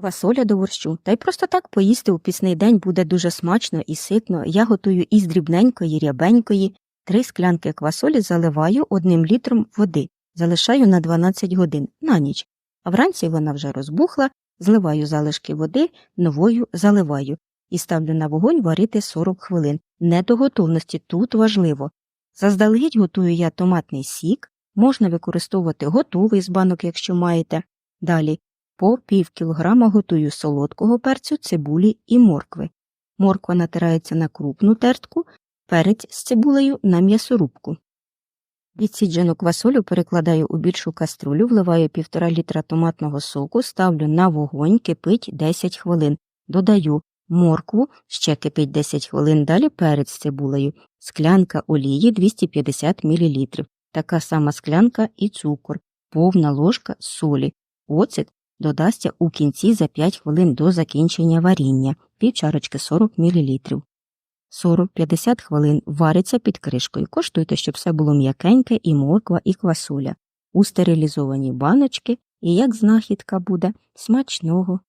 Квасоля до борщу. Та й просто так поїсти у пісний день буде дуже смачно і ситно. Я готую із дрібненької, рябенької. Три склянки квасолі заливаю одним літром води, залишаю на 12 годин на ніч. А вранці вона вже розбухла, зливаю залишки води, новою заливаю і ставлю на вогонь варити 40 хвилин. Не до готовності тут важливо. Заздалегідь готую я томатний сік, можна використовувати готовий з банок, якщо маєте. Далі по пів кілограма готую солодкого перцю, цибулі і моркви. Морква натирається на крупну тертку, перець з цибулею на м'ясорубку. Відсіджену квасолю перекладаю у більшу каструлю, вливаю півтора літра томатного соку, ставлю на вогонь, кипить 10 хвилин. Додаю моркву, ще кипить 10 хвилин, далі перець з цибулею, склянка олії 250 мл, така сама склянка і цукор, повна ложка солі, оцет додасться у кінці за 5 хвилин до закінчення варіння, пів чарочки 40 мл. 40-50 хвилин вариться під кришкою. Коштуйте, щоб все було м'якеньке і морква, і квасоля. У стерилізовані баночки, і як знахідка буде смачного.